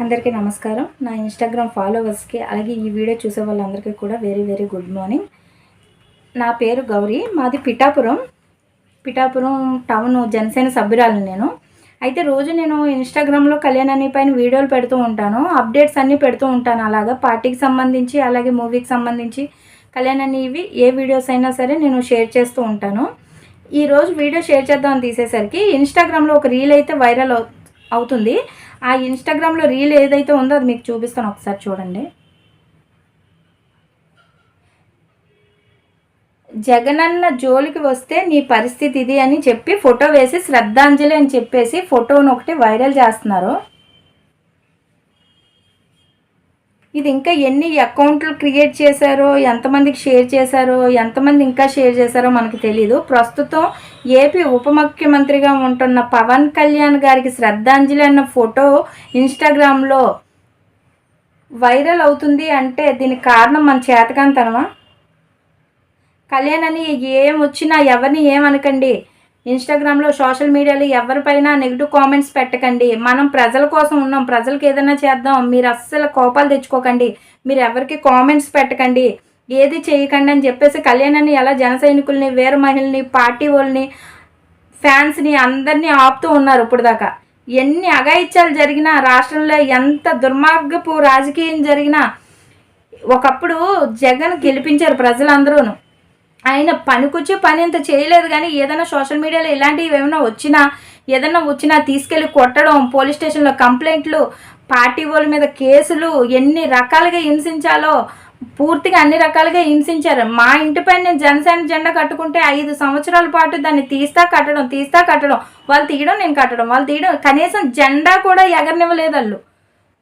అందరికీ నమస్కారం. నా ఇన్స్టాగ్రామ్ ఫాలోవర్స్కి అలాగే ఈ వీడియో చూసే వాళ్ళందరికీ కూడా వెరీ వెరీ గుడ్ మార్నింగ్ నా పేరు గౌరీ మాది పిఠాపురం. పిఠాపురం టౌన్ జనసేన సభ్యురాలు నేను. అయితే రోజు నేను ఇన్స్టాగ్రామ్లో కళ్యాణాన్ని పైన వీడియోలు పెడుతూ ఉంటాను. అప్డేట్స్ అన్నీ పెడుతూ ఉంటాను. అలాగా పార్టీకి సంబంధించి అలాగే మూవీకి సంబంధించి కళ్యాణాన్ని ఇవి ఏ వీడియోస్ అయినా సరే నేను షేర్ చేస్తూ ఉంటాను. ఈ రోజు వీడియో షేర్ చేద్దామని తీసేసరికి ఇన్స్టాగ్రామ్లో ఒక రీల్ అయితే వైరల్ అవు- అవుతుంది. ఆ ఇన్స్టాగ్రామ్లో రీల్ ఏదైతే ఉందో అది మీకు చూపిస్తాను ఒకసారి చూడండి. జగనన్న జోలికి వస్తే నీ పరిస్థితి ఇది అని చెప్పి ఫోటో వేసి శ్రద్ధాంజలి అని చెప్పేసి ఫోటోను ఒకటి వైరల్ చేస్తున్నారు. ఇది ఇంకా ఎన్ని అకౌంట్లు క్రియేట్ చేశారో ఎంతమందికి షేర్ చేశారో ఎంతమంది ఇంకా షేర్ చేశారో మనకు తెలీదు. ప్రస్తుతం ఏపీ ఉప ముఖ్యమంత్రిగా ఉంటున్న పవన్ కళ్యాణ్ గారికి శ్రద్ధాంజలి అన్న ఫోటో ఇన్స్టాగ్రామ్లో వైరల్ అవుతుంది అంటే దీనికి కారణం మన చేతకాంతనమా కళ్యాణ్ అని ఏం వచ్చినా ఎవరిని ఏమనకండి? ఇన్స్టాగ్రామ్లో సోషల్ మీడియాలో ఎవరిపైన నెగిటివ్ కామెంట్స్ పెట్టకండి. మనం ప్రజల కోసం ఉన్నాం. ప్రజలకు ఏదైనా చేద్దాం. మీరు అస్సలు కోపాలు తెచ్చుకోకండి. మీరు ఎవరికి కామెంట్స్ పెట్టకండి. ఏది చేయకండి అని చెప్పేసి కళ్యాణాన్ని ఎలా జన సైనికుల్ని వీర మహిళని పార్టీ వాళ్ళని ఫ్యాన్స్ని అందరినీ ఆపుతూ ఉన్నారు ఇప్పుడు దాకా ఎన్ని అఘాయిత్యాలు జరిగినా రాష్ట్రంలో ఎంత దుర్మార్గపు రాజకీయం జరిగినా ఒకప్పుడు జగన్ గెలిపించారు ప్రజలందరూను. ఆయన పనికొచ్చే పని అంత చేయలేదు కానీ ఏదైనా సోషల్ మీడియాలో ఇలాంటివి ఏమైనా వచ్చినా ఏదైనా వచ్చినా తీసుకెళ్ళి కొట్టడం పోలీస్ స్టేషన్లో కంప్లైంట్లు పార్టీ వాళ్ళ మీద కేసులు ఎన్ని రకాలుగా హింసించాలో పూర్తిగా అన్ని రకాలుగా హింసించారు. మా ఇంటిపై నేను జనసేన జెండా కట్టుకుంటే ఐదు సంవత్సరాల పాటు దాన్ని తీస్తా కట్టడం తీస్తా కట్టడం వాళ్ళు తీయడం నేను కట్టడం వాళ్ళు తీయడం కనీసం జెండా కూడా ఎగరనివ్వలేదు వాళ్ళు.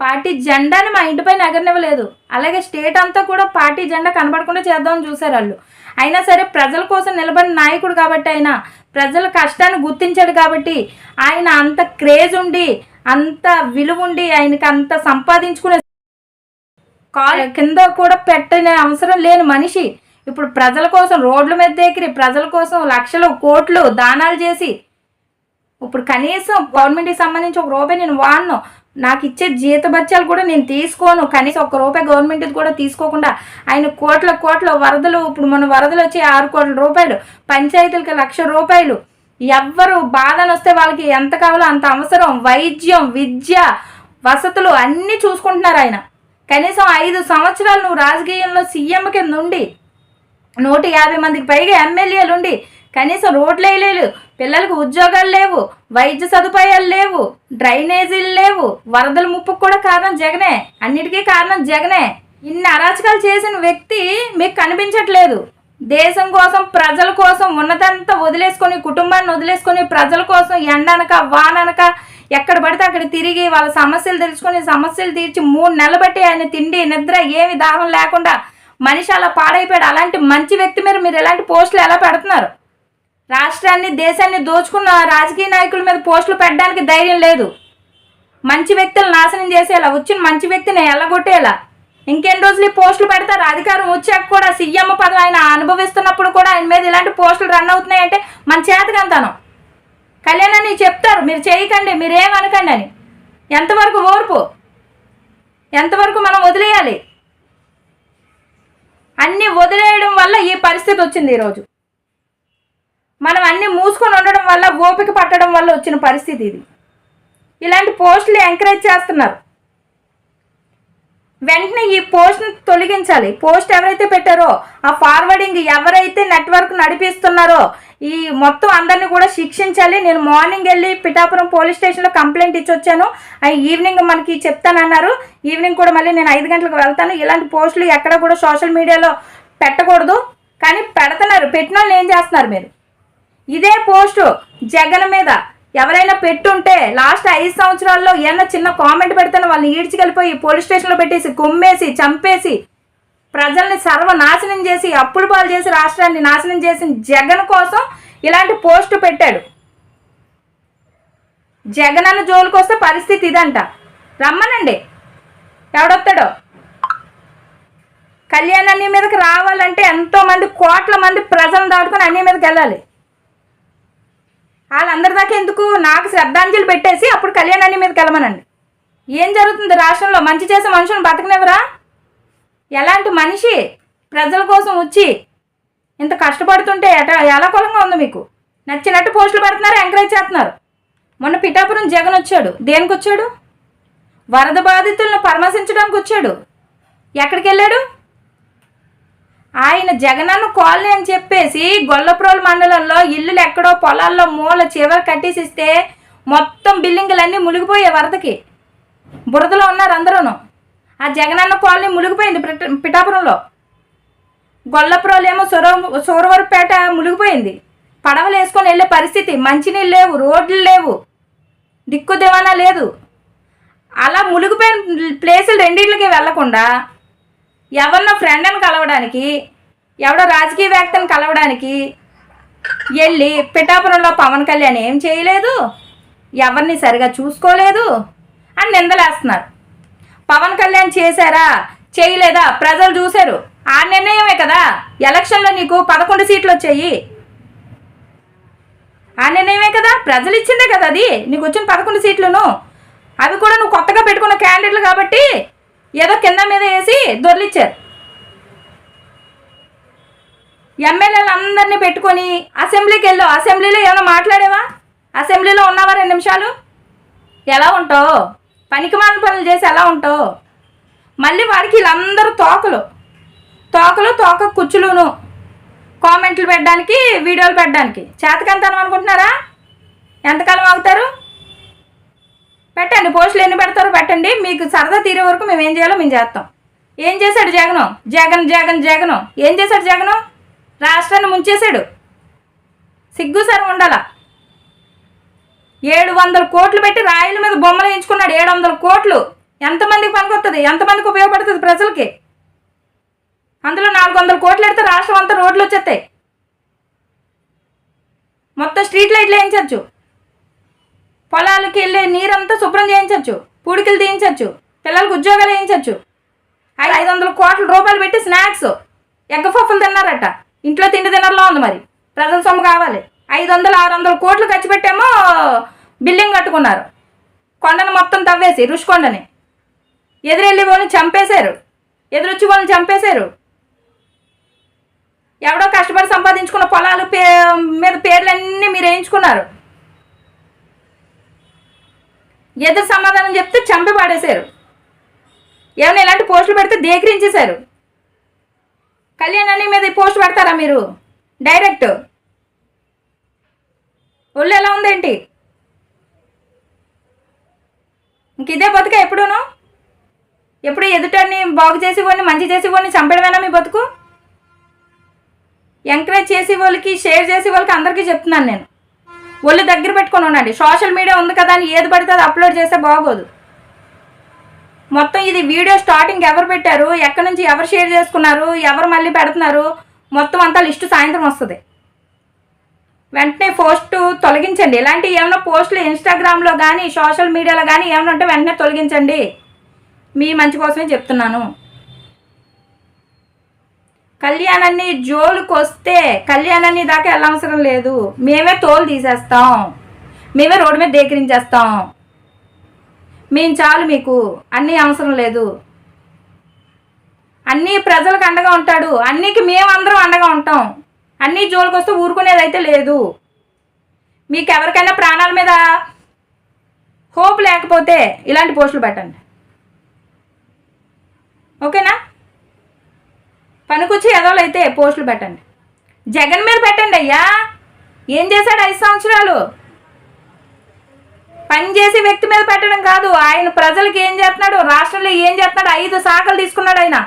పార్టీ జెండాని మా ఇంటి పైన ఎగరనివ్వలేదు. అలాగే స్టేట్ అంతా కూడా పార్టీ జెండా కనబడకుండా చేద్దామని చూశారు వాళ్ళు. అయినా సరే ప్రజల కోసం నిలబడిన నాయకుడు కాబట్టి ఆయన ప్రజల కష్టాన్ని గుర్తించాడు కాబట్టి ఆయన అంత క్రేజ్ ఉండి అంత విలువ ఉండి ఆయనకి అంత సంపాదించుకునే కాల్ కింద కూడా పెట్టనే అవసరం లేని మనిషి. ఇప్పుడు ప్రజల కోసం రోడ్ల మీద దగ్గర ప్రజల కోసం లక్షలు కోట్లు దానాలు చేసి ఇప్పుడు కనీసం గవర్నమెంట్కి సంబంధించి ఒక రూపాయి నేను వాడను. నాకు ఇచ్చే జీత బత్యాలు కూడా నేను తీసుకోను. కనీసం ఒక్క రూపాయి గవర్నమెంట్ కూడా తీసుకోకుండా ఆయన కోట్ల కోట్ల వరదలు ఇప్పుడు మన వరదలు వచ్చి ఆరు కోట్ల రూపాయలు పంచాయతీలకి లక్ష రూపాయలు. ఎవ్వరు బాధను వస్తే వాళ్ళకి ఎంత కావాలో అంత అవసరం. వైద్యం విద్య వసతులు అన్నీ చూసుకుంటున్నారు ఆయన. కనీసం ఐదు సంవత్సరాలు నువ్వు రాజకీయంలో సీఎం కింద ఉండి నూట యాభై మందికి పైగా ఎమ్మెల్యేలు ఉండి కనీసం రోడ్లు వేయలేదు పిల్లలకు ఉద్యోగాలు లేవు. వైద్య సదుపాయాలు లేవు. డ్రైనేజీలు లేవు. వరదల ముప్పుకు కూడా కారణం జగనే. అన్నిటికీ కారణం జగనే. ఇన్ని అరాచకాలు చేసిన వ్యక్తి మీకు కనిపించట్లేదు. దేశం కోసం ప్రజల కోసం ఉన్నదంతా వదిలేసుకొని కుటుంబాన్ని వదిలేసుకొని ప్రజల కోసం ఎండనక వాననక ఎక్కడ పడితే అక్కడ తిరిగి వాళ్ళ సమస్యలు తెలుసుకొని సమస్యలు తీర్చి మూడు నెలలు బట్టి ఆయన తిండి నిద్ర ఏమి దాహం లేకుండా మనిషి అలా పాడైపోయాడు. అలాంటి మంచి వ్యక్తి మీద మీరు ఎలాంటి పోస్టులు ఎలా పెడుతున్నారు? రాష్ట్రాన్ని దేశాన్ని దోచుకున్న రాజకీయ నాయకుల మీద పోస్టులు పెట్టడానికి ధైర్యం లేదు. మంచి వ్యక్తులు నాశనం చేసేలా వచ్చిన మంచి వ్యక్తిని ఎల్లగొట్టేలా. ఇంకెన్ని రోజులు ఈ పోస్టులు పెడతారు? అధికారం వచ్చాక కూడా సీఎం పదవి ఆయన అనుభవిస్తున్నప్పుడు కూడా ఆయన మీద ఇలాంటి పోస్టులు రన్ అవుతున్నాయంటే మన చేతకంతాను. కళ్యాణాన్ని చెప్తారు మీరు చేయకండి మీరేమనకండి అని. ఎంతవరకు ఓర్పు? ఎంతవరకు మనం వదిలేయాలి? అన్నీ వదిలేయడం వల్ల ఈ పరిస్థితి వచ్చింది ఈరోజు. మనం అన్నీ మూసుకొని ఉండడం వల్ల ఓపిక పట్టడం వల్ల వచ్చిన పరిస్థితి ఇది. ఇలాంటి పోస్టులు ఎంకరేజ్ చేస్తున్నారు. వెంటనే ఈ పోస్ట్ని తొలగించాలి. పోస్ట్ ఎవరైతే పెట్టారో ఆ ఫార్వర్డింగ్ ఎవరైతే నెట్వర్క్ నడిపిస్తున్నారో ఈ మొత్తం అందరిని కూడా శిక్షించాలి. నేను మార్నింగ్ వెళ్ళి పిఠాపురం పోలీస్ స్టేషన్లో కంప్లైంట్ ఇచ్చి వచ్చాను ఆ ఈవినింగ్ మనకి చెప్తానన్నారు. ఈవినింగ్ కూడా మళ్ళీ నేను ఐదు గంటలకు వెళ్తాను. ఇలాంటి పోస్టులు ఎక్కడ కూడా సోషల్ మీడియాలో పెట్టకూడదు. కానీ పెడుతున్నారు. పెట్టిన వాళ్ళు ఏం చేస్తున్నారు మీరు? ఇదే పోస్టు జగన్ మీద. ఎవరైనా పెట్టుంటే లాస్ట్ ఐదు సంవత్సరాల్లో ఏమన్నా చిన్న కామెంట్ పెడితేనే వాళ్ళని ఈడ్చికెళ్ళిపోయి పోలీస్ స్టేషన్లో పెట్టేసి కొమ్మేసి చంపేసి ప్రజల్ని సర్వనాశనం చేసి అప్పులు పాలు చేసి రాష్ట్రాన్ని నాశనం చేసిన జగన్ కోసం ఇలాంటి పోస్టు పెట్టాడు. జగన్ అన్న జోలికి పరిస్థితి ఇదంట. రమ్మనండి. ఎవడొస్తాడో కళ్యాణ్ అన్ని మీదకి రావాలంటే ఎంతో మంది కోట్ల మంది ప్రజలను దాటుకొని అన్ని మీదకి వెళ్ళాలి. వాళ్ళందరి దాకా ఎందుకు? నాకు శ్రద్ధాంజలి పెట్టేసి అప్పుడు కళ్యాణాన్ని మీదకి వెళ్ళమనండి. ఏం జరుగుతుంది? రాష్ట్రంలో మంచి చేసే మనుషులను బతకనివ్వరా? ఎలాంటి మనిషి ప్రజల కోసం వచ్చి ఇంత కష్టపడుతుంటే ఎట ఎలా కులంగా ఉంది మీకు? నచ్చినట్టు పోస్టులు పెడుతున్నారు ఎంకరేజ్ చేస్తున్నారు. మొన్న పిఠాపురం జగన్ వచ్చాడు. దేనికి వచ్చాడు వరద బాధితులను పరామర్శించడానికి వచ్చాడు ఎక్కడికి వెళ్ళాడు ఆయన జగనన్న కాలనీ అని చెప్పేసి గొల్లప్రోలు మండలంలో ఇల్లులు ఎక్కడో పొలాల్లో మూల చివరి కట్టేసిస్తే మొత్తం బిల్డింగులన్నీ మునిగిపోయాయి వరదకి. బురదలో ఉన్నారు అందరూను. ఆ జగనన్న కాలనీ మునిగిపోయింది పిఠాపురంలో. గొల్లప్రోలేమో ఏమో సొర సూరవరపేట మునిగిపోయింది. పడవలు వేసుకొని వెళ్ళే పరిస్థితి. మంచినీళ్ళు లేవు రోడ్లు లేవు. దిక్కు దివానా లేదు. అలా మునిగిపోయిన ప్లేసులు రెండింటికి వెళ్ళకుండా ఎవరినో ఫ్రెండ్ని కలవడానికి ఎవడో రాజకీయవేత్తని కలవడానికి వెళ్ళి పిఠాపురంలో పవన్ కళ్యాణ్ ఏం చేయలేదు? ఎవరిని సరిగా చూసుకోలేదు? అని నిందలేస్తున్నారు. పవన్ కళ్యాణ్ చేశారా? చేయలేదా? ప్రజలు చూశారు. ఆ నిర్ణయమే కదా? ఎలక్షన్లో నీకు పదకొండు సీట్లు వచ్చాయి. ఆ నిర్ణయమే కదా? ప్రజలు ఇచ్చిందే కదా అది? నీకు వచ్చిన పదకొండు సీట్లను. అవి కూడా నువ్వు కొత్తగా పెట్టుకున్న క్యాండిడేట్లు కాబట్టి ఏదో కింద మీద వేసి దొర్లిచ్చారు. ఎమ్మెల్యేలు అందరినీ పెట్టుకొని అసెంబ్లీకి వెళ్ళావు అసెంబ్లీలో ఏమైనా మాట్లాడేవా? అసెంబ్లీలో ఉన్నావా రెండు నిమిషాలు? ఎలా ఉంటావు? పనికిమాల పనులు చేసి ఎలా ఉంటావు? మళ్ళీ వాడికి వీళ్ళందరూ తోకలు. తోకలు తోక కుచ్చులును కామెంట్లు పెట్టడానికి వీడియోలు పెట్టడానికి. చేతకంతనం అనుకుంటున్నారా? ఎంతకాలం ఆగుతారు? పెట్టండి పోస్టులు ఎన్ని పెడతారో పెట్టండి. మీకు సరదా తీరే వరకు మేము ఏం చేయాలో మేము చేస్తాం. ఏం చేశాడు జగను? జగన్ జగన్ జగను. ఏం చేశాడు జగను? రాష్ట్రాన్ని ముంచేశాడు. సిగ్గు సరే ఉండాల. ఏడు వందల కోట్లు పెట్టి రాయల మీద బొమ్మలు ఎంచుకున్నాడు ఏడు వందల కోట్లు. ఎంతమందికి పనికొస్తుంది ఎంతమందికి ఉపయోగపడుతుంది ప్రజలకి? అందులో నాలుగు వందల కోట్లు పెడితే రాష్ట్రం అంతా రోడ్లు వచ్చేస్తాయి. మొత్తం స్ట్రీట్ లైట్లు వేయించవచ్చు పొలాలకి వెళ్ళే నీరంతా శుభ్రం చేయించవచ్చు పూడికలు తీయించవచ్చు పిల్లలకు ఉద్యోగాలు వేయించవచ్చు ఐ- ఐదు వందల కోట్ల రూపాయలు పెట్టి స్నాక్స్ ఎగ్గ పప్పులు తిన్నారట. ఇంట్లో తిండి తినర్లో ఉంది మరి. ప్రజల సొమ్ము కావాలి. ఐదు వందలు ఆరు వందల కోట్లు ఖర్చు పెట్టేమో బిల్డింగ్ కట్టుకున్నారు. కొండను మొత్తం తవ్వేసి రుషికొండని ఎదురెళ్ళి వాళ్ళని చంపేశారు. ఎదురొచ్చి వాళ్ళని చంపేశారు. ఎవడో కష్టపడి సంపాదించుకున్న పొలాలు పే మీద పేర్లన్నీ మీరు వేయించుకున్నారు. ఎదురు సమాధానం చెప్తే చంపి పాడేశారు. ఏమైనా ఇలాంటి పోస్టులు పెడితే దేకరించేశారు కళ్యాణ్ మీద పోస్ట్ పెడతారా మీరు? డైరెక్ట్ ఒళ్ళు ఎలా ఉందేంటి? ఇంక ఇదే బతుక ఎప్పుడూను? ఎప్పుడు ఎదుటాన్ని బాగు చేసి వాడిని మంచి చేసి వాడిని చంపడమేనా మీ బతుకు? ఎంకరేజ్ చేసే వాళ్ళకి షేర్ చేసే వాళ్ళకి అందరికీ చెప్తున్నాను నేను. ఒళ్ళు దగ్గర పెట్టుకొని ఉండండి. సోషల్ మీడియా ఉంది కదా అని ఏది పడితే అది అప్లోడ్ చేస్తే బాగోదు. మొత్తం ఇది వీడియో స్టార్టింగ్ ఎవరు పెట్టారు ఎక్కడి నుంచి ఎవరు షేర్ చేసుకున్నారు ఎవరు మళ్ళీ పెడుతున్నారు మొత్తం అంతా లిస్టు సాయంత్రం వస్తుంది. వెంటనే పోస్ట్ తొలగించండి. ఇలాంటి ఏమైనా పోస్టులు ఇన్స్టాగ్రామ్లో కానీ సోషల్ మీడియాలో కానీ ఏమైనా ఉంటే వెంటనే తొలగించండి. మీ మంచి కోసమే చెప్తున్నాను. కళ్యాణాన్ని జోలుకొస్తే కళ్యాణాన్ని దాకా వెళ్ళవసరం లేదు. మేమే తోలు తీసేస్తాం. మేమే రోడ్డు మీద దేకరించేస్తాం మేము చాలు మీకు. అన్నీ అవసరం లేదు. అన్నీ ప్రజలకు అండగా ఉంటాడు. అన్నికి మేమందరం అండగా ఉంటాం. అన్నీ జోలుకొస్తే ఊరుకునేదైతే ఊరుకునేది అయితే లేదు. మీకు ఎవరికైనా ప్రాణాల మీద హోప్ లేకపోతే ఇలాంటి పోస్టులు పెట్టండి. ఓకేనా? పనికొచ్చి ఎదవలు అయితే పోస్టులు పెట్టండి. జగన్ మీద పెట్టండి అయ్యా. ఏం చేశాడు ఐదు సంవత్సరాలు? పని చేసే వ్యక్తి మీద పెట్టడం కాదు ఆయన ప్రజలకు ఏం చేస్తున్నాడు? రాష్ట్రంలో ఏం చేస్తున్నాడు? ఐదు శాఖలు తీసుకున్నాడు ఆయన.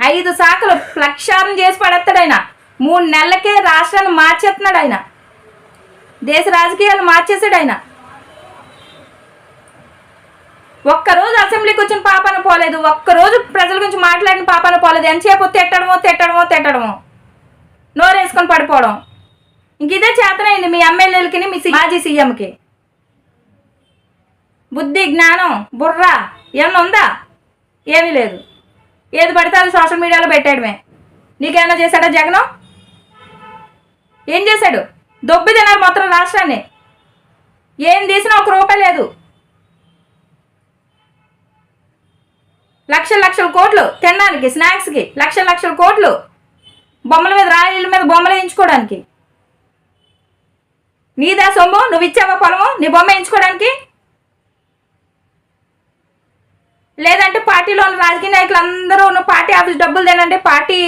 ఐదు శాఖలు ప్రక్షాళన చేసి పడేస్తాడు ఆయన. మూడు నెలలకే రాష్ట్రాన్ని మార్చేస్తున్నాడు ఆయన. దేశ రాజకీయాలు మార్చేసాడు ఆయన. ఒక్కరోజు అసెంబ్లీకి వచ్చిన పాపాన పోలేదు. ఒక్కరోజు ప్రజల గురించి మాట్లాడిన పాపాన పోలేదు. ఎంతసేపు తిట్టడమో తిట్టడమో తిట్టడమో. నోరేసుకొని పడిపోవడం. ఇంక ఇదే చేతనైంది మీ ఎమ్మెల్యేలకి మీ మాజీ సీఎంకి. బుద్ధి జ్ఞానం బుర్ర ఏమన్నా ఉందా? ఏమీ లేదు. ఏది పడితే అది సోషల్ మీడియాలో పెట్టేయడమే. నీకేమైనా చేశాడా జగన్? ఏం చేశాడు? దొబ్బి తిన్నారు మొత్తం రాష్ట్రాన్ని. ఏం తీసినా ఒక రూపాయి లేదు. లక్షల లక్షల కోట్లు తినడానికి స్నాక్స్కి లక్షల లక్షల కోట్లు బొమ్మల మీద రాయిల మీద బొమ్మలు వేయించుకోవడానికి. నీదా సొమ్ము నువ్వు ఇచ్చావా పొలము నీ బొమ్మ వేయించుకోవడానికి? లేదంటే పార్టీలోని రాజకీయ నాయకులు అందరూ ఉన్న పార్టీ ఆఫీస్ డబ్బులు తినండి పార్టీ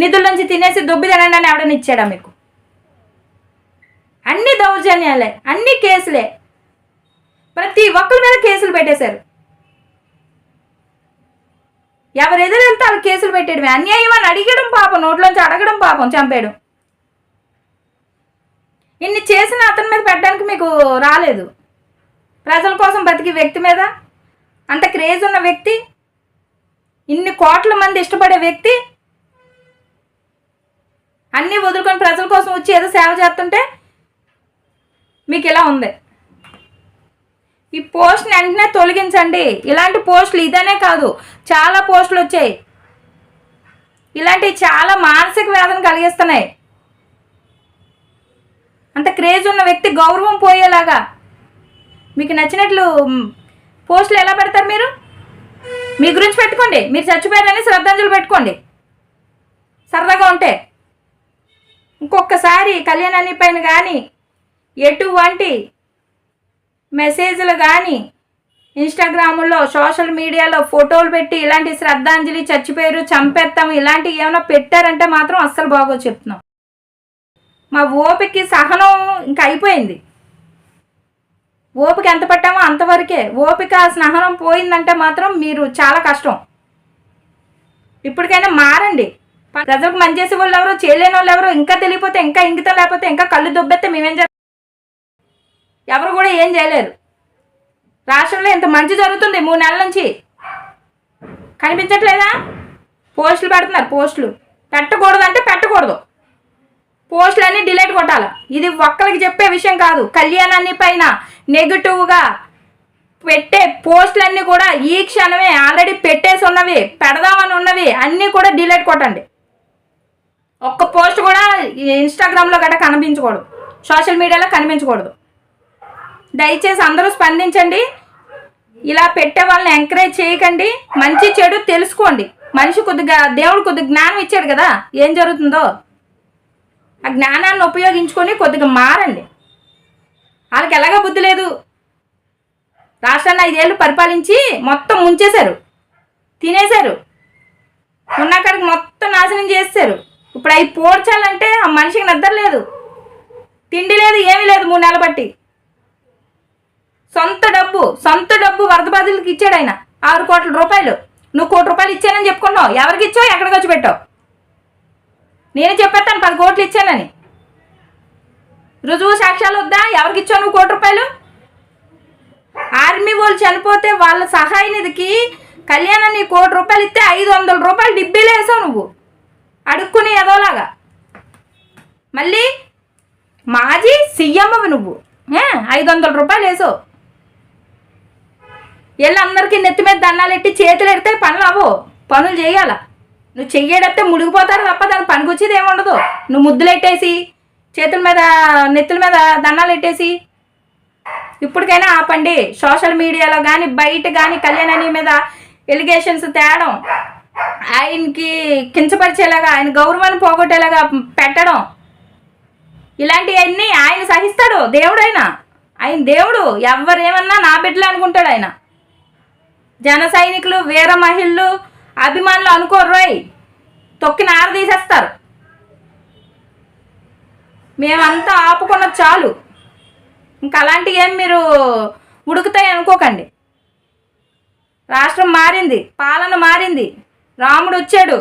నిధుల నుంచి తినేసి దుబ్బి తినండి అని ఎవడని ఇచ్చాడా మీకు? అన్ని దౌర్జన్యాలే అన్ని కేసులే. ప్రతి ఒక్కరి మీద కేసులు పెట్టేశారు. ఎవరు ఎదురు వాళ్ళు కేసులు పెట్టేయడమే. అన్యాయం అని అడిగడం పాపం నోట్లోంచి అడగడం పాపం చంపేయడం. ఇన్ని చేసిన అతని మీద పెట్టడానికి మీకు రాలేదు. ప్రజల కోసం బతికి వ్యక్తి మీద అంత క్రేజ్ ఉన్న వ్యక్తి ఇన్ని కోట్ల మంది ఇష్టపడే వ్యక్తి అన్నీ వదులుకొని ప్రజల కోసం వచ్చి ఏదో సేవ చేస్తుంటే మీకు ఇలా ఉంది. ఈ పోస్ట్ని వెంటనే తొలగించండి. ఇలాంటి పోస్టులు ఇదనే కాదు. చాలా పోస్టులు వచ్చాయి. ఇలాంటివి చాలా మానసిక వేదన కలిగిస్తున్నాయి. అంత క్రేజ్ ఉన్న వ్యక్తి గౌరవం పోయేలాగా. మీకు నచ్చినట్లు పోస్టులు ఎలా పెడతారు మీరు? మీ గురించి పెట్టుకోండి. మీరు చచ్చిపోయారని శ్రద్ధాంజలి పెట్టుకోండి. సరదాగా ఉంటే. ఇంకొకసారి కళ్యాణాన్ని పైన కానీ ఎటువంటి మెసేజ్లు కానీ ఇన్స్టాగ్రాముల్లో సోషల్ మీడియాలో ఫోటోలు పెట్టి ఇలాంటి శ్రద్ధాంజలి చచ్చిపోయారు చంపేస్తాం ఇలాంటివి ఏమైనా పెట్టారంటే మాత్రం అస్సలు బాగో చెప్తున్నాం. మా ఓపికి సహనం ఇంకా అయిపోయింది. ఓపిక ఎంత పట్టామో అంతవరకే. ఓపిక సహనం పోయిందంటే మాత్రం మీరు చాలా కష్టం. ఇప్పటికైనా మారండి. ప్రజలకు మంచి చేసే వాళ్ళు ఎవరో చేయలేని వాళ్ళు ఎవరో ఇంకా తెలియపోతే ఇంకా ఇంకితం లేకపోతే ఇంకా కళ్ళు దొబ్బెత్తే మేమేం ఎవరు కూడా ఏం చేయలేరు. రాష్ట్రంలో ఇంత మంచి జరుగుతుంది మూడు నెలల నుంచి. కనిపించట్లేదా? పోస్టులు పెడుతున్నారు పోస్టులు. పెట్టకూడదు అంటే పెట్టకూడదు. పోస్టులు అన్ని డిలీట్ కొట్టాలి. ఇది ఒక్కరికి చెప్పే విషయం కాదు. కళ్యాణాన్ని పైన నెగిటివ్గా పెట్టే పోస్టులన్నీ కూడా ఈ క్షణమే ఆల్రెడీ పెట్టేసి ఉన్నవి పెడదామని ఉన్నవి అన్నీ కూడా డిలీట్ కొట్టండి. ఒక్క పోస్ట్ కూడా ఇన్స్టాగ్రామ్లో గట్రా కనిపించకూడదు. సోషల్ మీడియాలో కనిపించకూడదు. దయచేసి అందరూ స్పందించండి. ఇలా పెట్టే వాళ్ళని ఎంకరేజ్ చేయకండి. మంచి చెడు తెలుసుకోండి. మనిషి కొద్దిగా దేవుడు కొద్దిగా జ్ఞానం ఇచ్చాడు కదా ఏం జరుగుతుందో? ఆ జ్ఞానాన్ని ఉపయోగించుకొని కొద్దిగా మారండి. వాళ్ళకి ఎలాగా బుద్ధి లేదు. రాష్ట్రాన్ని ఐదేళ్ళు పరిపాలించి మొత్తం ముంచేశారు తినేశారు. ఉన్నక్కడికి మొత్తం నాశనం చేస్తారు ఇప్పుడు అవి పోడ్చాలంటే ఆ మనిషికి నిద్ర లేదు. తిండి లేదు ఏమీ లేదు మూడు నెలలు బట్టి. సొంత డబ్బు సొంత డబ్బు వరద బాధితులకు ఇచ్చాడు ఆయన. ఆరు కోట్ల రూపాయలు. నువ్వు కోటి రూపాయలు ఇచ్చానని చెప్పుకున్నావు. ఎవరికి ఇచ్చావు? ఎక్కడికి వచ్చి పెట్టావు? నేనే చెప్పేస్తాను. పది కోట్లు ఇచ్చానని. రుజువు సాక్ష్యాలు వద్దా? ఎవరికి ఇచ్చావు నువ్వు కోటి రూపాయలు? ఆర్మీ వాళ్ళు చనిపోతే వాళ్ళ సహాయ నిధికి కళ్యాణం నీ కోటి రూపాయలు ఇస్తే ఐదు వందల రూపాయలు డిబ్బీలు వేసావు నువ్వు. అడుక్కుని ఏదోలాగా మళ్ళీ మాజీ సీఎంవి నువ్వు. ఐదు వందల రూపాయలు వేసావు. వీళ్ళందరికీ నెత్తి మీద దండాలు ఎట్టి చేతులు ఎడితే పనులు అవ్వవు పనులు చేయాల? నువ్వు చెయ్యేటట్టే ముడిగిపోతారు తప్ప దానికి పనికి వచ్చేది ఏముండదు నువ్వు ముద్దులు ఎట్టేసి చేతుల మీద నెత్తుల మీద దండాలు ఎట్టేసి ఇప్పటికైనా ఆపండి. సోషల్ మీడియాలో కానీ బయట కానీ కళ్యాణి మీద ఎలిగేషన్స్ తేడం ఆయనకి కించపరిచేలాగా ఆయన గౌరవాన్ని పోగొట్టేలాగా పెట్టడం. ఇలాంటివన్నీ ఆయన సహిస్తాడు దేవుడైనా. ఆయన దేవుడు. ఎవరేమన్నా నా బిడ్డలు అనుకుంటాడు ఆయన. జన సైనికులు వీర మహిళలు అభిమానులు అనుకోరు రోయ్ తొక్కి నార తీసేస్తారు. మేమంతా ఆపుకున్నది చాలు. ఇంకా అలాంటివి ఏం మీరు ఉడుకుతాయి అనుకోకండి. రాష్ట్రం మారింది పాలన మారింది. రాముడు వచ్చాడు.